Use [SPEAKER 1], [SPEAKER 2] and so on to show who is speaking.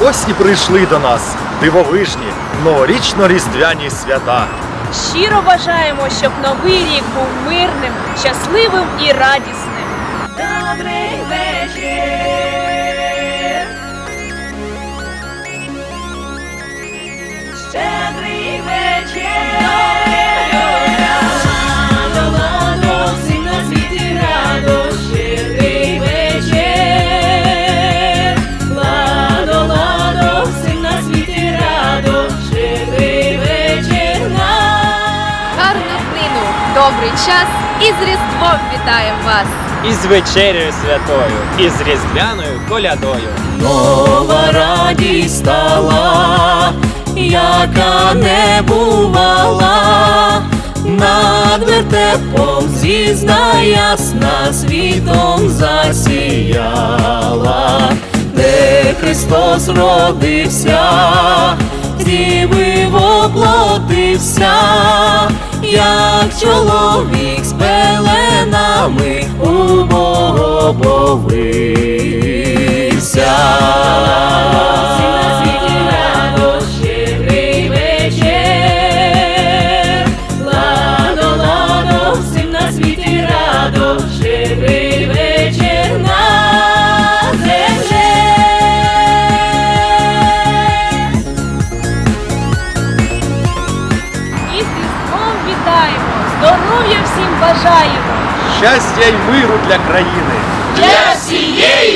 [SPEAKER 1] ось і прийшли до нас дивовижні новорічно-різдвяні свята.
[SPEAKER 2] Щиро бажаємо, щоб новий рік був мирним, щасливим і радісним. Добрий вечір!
[SPEAKER 3] Добрий час і з Різдвом вітаємо вас!
[SPEAKER 4] із вечерею святою, і з різдвяною колядою.
[SPEAKER 2] Нова радість стала, яка не бувала, над вертепом звізда ясна світом засіяла, де Христос родився, діви воплотився, чоловік з пеленами у Бога здоров'я всім бажаємо.
[SPEAKER 1] Щастя й миру для країни!
[SPEAKER 2] Для всієї!